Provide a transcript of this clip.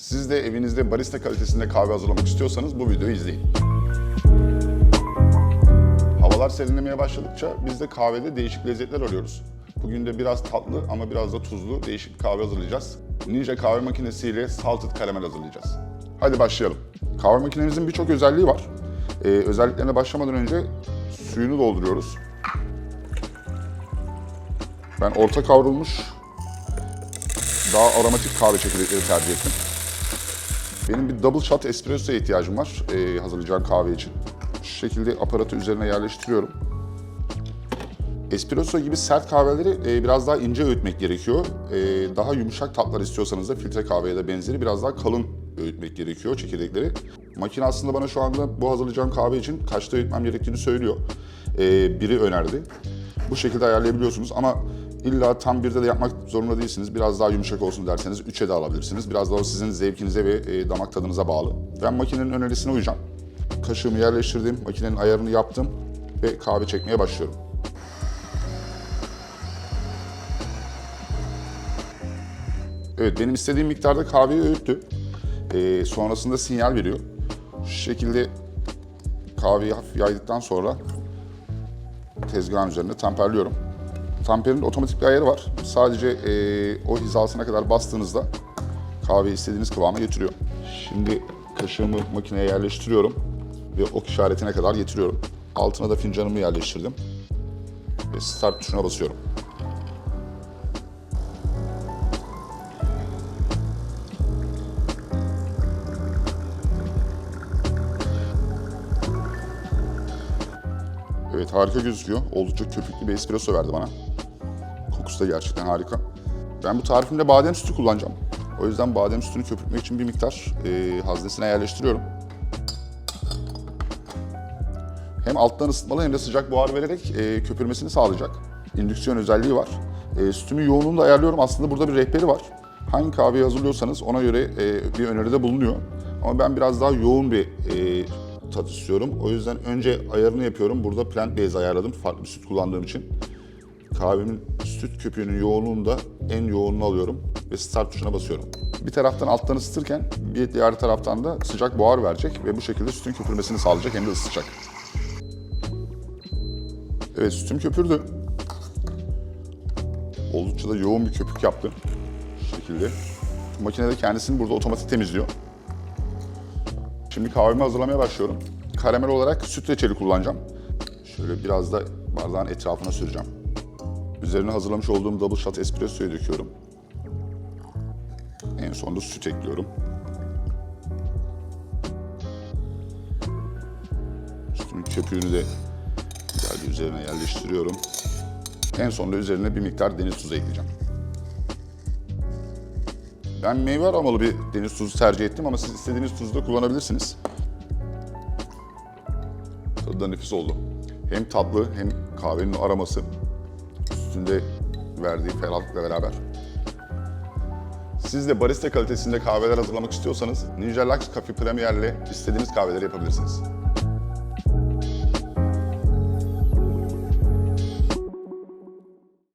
Siz de evinizde barista kalitesinde kahve hazırlamak istiyorsanız bu videoyu izleyin. Havalar serinlemeye başladıkça biz de kahvede değişik lezzetler arıyoruz. Bugün de biraz tatlı ama biraz da tuzlu değişik kahve hazırlayacağız. Ninja kahve makinesiyle salted karamel hazırlayacağız. Hadi başlayalım. Kahve makinemizin birçok özelliği var. Ee, özelliklerine başlamadan önce suyunu dolduruyoruz. Ben orta kavrulmuş daha aromatik kahve çekirdekleri tercih ettim. Benim bir double shot espresso'ya ihtiyacım var e, hazırlayacağım kahve için. Şu şekilde aparatı üzerine yerleştiriyorum. Espresso gibi sert kahveleri e, biraz daha ince öğütmek gerekiyor. E, daha yumuşak tatlar istiyorsanız da filtre kahve ya da benzeri biraz daha kalın öğütmek gerekiyor çekirdekleri. Makine aslında bana şu anda bu hazırlayacağım kahve için kaçta öğütmem gerektiğini söylüyor. E, biri önerdi. Bu şekilde ayarlayabiliyorsunuz ama illa tam birde de yapmak zorunda değilsiniz. Biraz daha yumuşak olsun derseniz 3'e de alabilirsiniz. Biraz daha sizin zevkinize ve e, damak tadınıza bağlı. Ben makinenin önerisine uyacağım. Kaşığımı yerleştirdim, makinenin ayarını yaptım ve kahve çekmeye başlıyorum. Evet, benim istediğim miktarda kahveyi öğüttü. Ee, sonrasında sinyal veriyor. Şu şekilde kahveyi hafif yaydıktan sonra tezgahın üzerinde tamperliyorum. Tamperin otomatik bir ayarı var. Sadece ee, o hizasına kadar bastığınızda kahveyi istediğiniz kıvama getiriyor. Şimdi kaşığımı makineye yerleştiriyorum ve ok işaretine kadar getiriyorum. Altına da fincanımı yerleştirdim ve start tuşuna basıyorum. Evet harika gözüküyor. Oldukça köpüklü bir espresso verdi bana. Kokusu da gerçekten harika. Ben bu tarifimde badem sütü kullanacağım. O yüzden badem sütünü köpürtmek için bir miktar e, haznesine yerleştiriyorum. Hem alttan ısıtmalı hem de sıcak buhar vererek e, köpürmesini sağlayacak. İndüksiyon özelliği var. E, sütümün yoğunluğunu da ayarlıyorum. Aslında burada bir rehberi var. Hangi kahveyi hazırlıyorsanız ona göre e, bir öneride bulunuyor. Ama ben biraz daha yoğun bir e, tat istiyorum. O yüzden önce ayarını yapıyorum. Burada plant base ayarladım farklı bir süt kullandığım için. Kahvemin süt köpüğünün yoğunluğunu da en yoğunluğunu alıyorum ve start tuşuna basıyorum. Bir taraftan alttan ısıtırken bir diğer taraftan da sıcak buhar verecek ve bu şekilde sütün köpürmesini sağlayacak hem de ısıtacak. Evet sütüm köpürdü. Oldukça da yoğun bir köpük yaptı. Şu şekilde. Makine de kendisini burada otomatik temizliyor. Şimdi kahvemi hazırlamaya başlıyorum. Karamel olarak süt reçeli kullanacağım. Şöyle biraz da bardağın etrafına süreceğim. Üzerine hazırlamış olduğum double shot espressoyu döküyorum. En sonunda süt ekliyorum. Sütün köpüğünü de güzel bir üzerine yerleştiriyorum. En sonunda üzerine bir miktar deniz tuzu ekleyeceğim. Ben meyve aromalı bir deniz tuzu tercih ettim ama siz istediğiniz tuzu da kullanabilirsiniz. Tadı da nefis oldu. Hem tatlı hem kahvenin aroması üstünde verdiği ferahlıkla beraber. Siz de barista kalitesinde kahveler hazırlamak istiyorsanız Ninja Lux Coffee Premier ile istediğiniz kahveleri yapabilirsiniz.